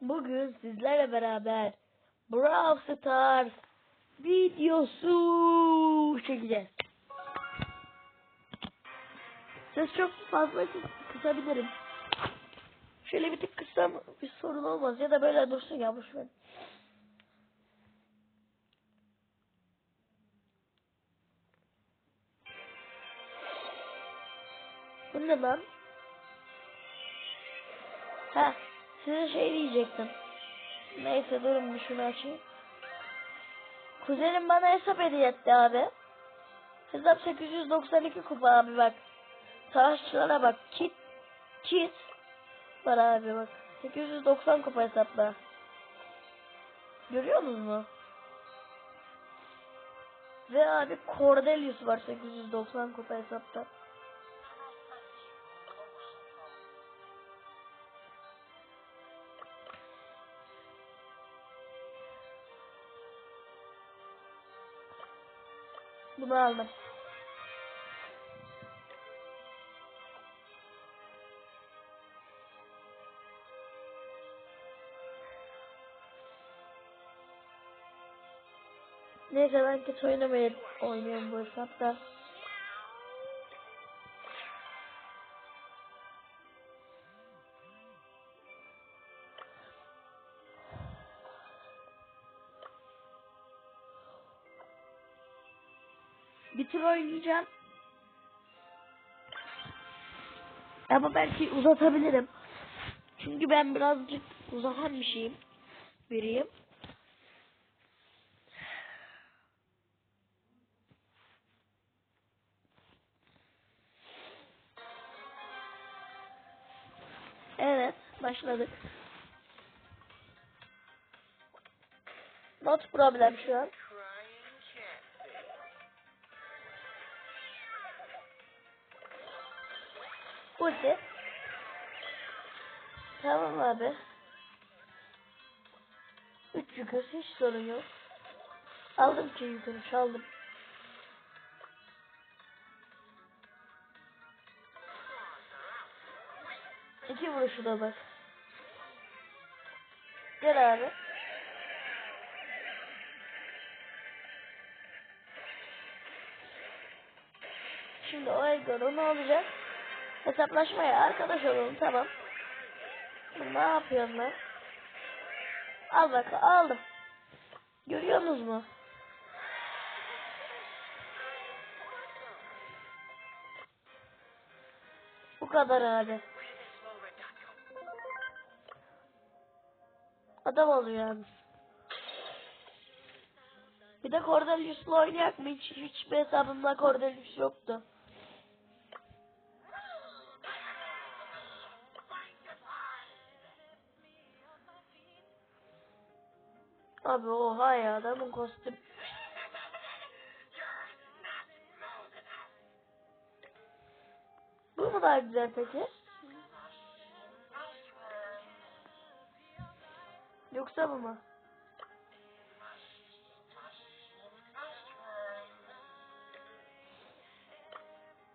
Bugün sizlerle beraber Brawl Stars videosu çekeceğiz. Ses çok fazla kıs- kısabilirim. Şöyle bir tık kıssam bir sorun olmaz ya da böyle dursun ya boşver. Bu ne lan? Ha, size şey diyecektim. Neyse durun bir şunu açayım. Kuzenim bana hesap hediye etti abi. Hesap 892 kupa abi bak. Savaşçılara bak. Kit. Kit. Var abi bak. 890 kupa hesapla. Görüyor musunuz? Ve abi Cordelius var 890 kupa hesapta. Bunu aldım. Neyse ben kötü oynamayı oynuyorum bu hesapta. Bir tur oynayacağım. Ama belki uzatabilirim. Çünkü ben birazcık uzatan bir şeyim. Biriyim. Evet, başladık. Not problem şu an. Ulti. Tamam abi. Üç yükür hiç sorun yok. Aldım ki yükünü çaldım. İki vuruşu da bak. Gel abi. Şimdi o Edgar ne olacak? Hesaplaşmaya arkadaş olalım tamam. Ne yapıyorum ben? Al bak aldım. Görüyorsunuz mu? Bu kadar abi. Adam oluyor yani. Bir de Cordelius'la oynayak mı? Hiç, hiçbir hesabımda Cordelius yoktu. Abi oha ya adamın kostüm. Bu mu daha güzel peki? Yoksa bu mu?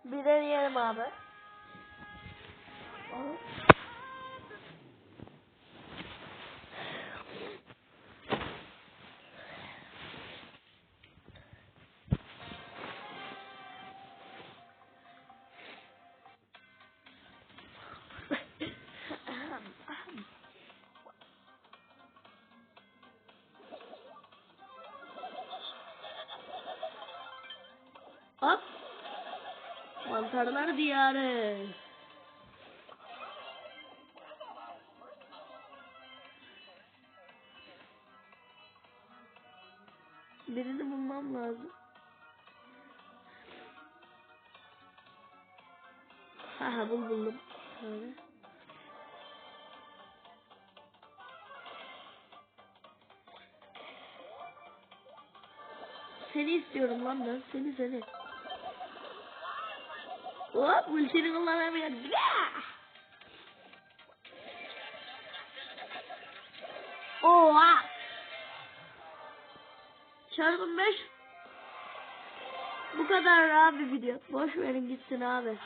Bir deneyelim abi. Hop. Mantarlar diyarı. Birini bulmam lazım. Haha bul buldum. Şöyle. Seni istiyorum lan ben. Seni seni. Hop ultini kullanamıyorum. Yeah! Oha! Çarpım 5 Bu kadar abi video. Boş verin gitsin abi.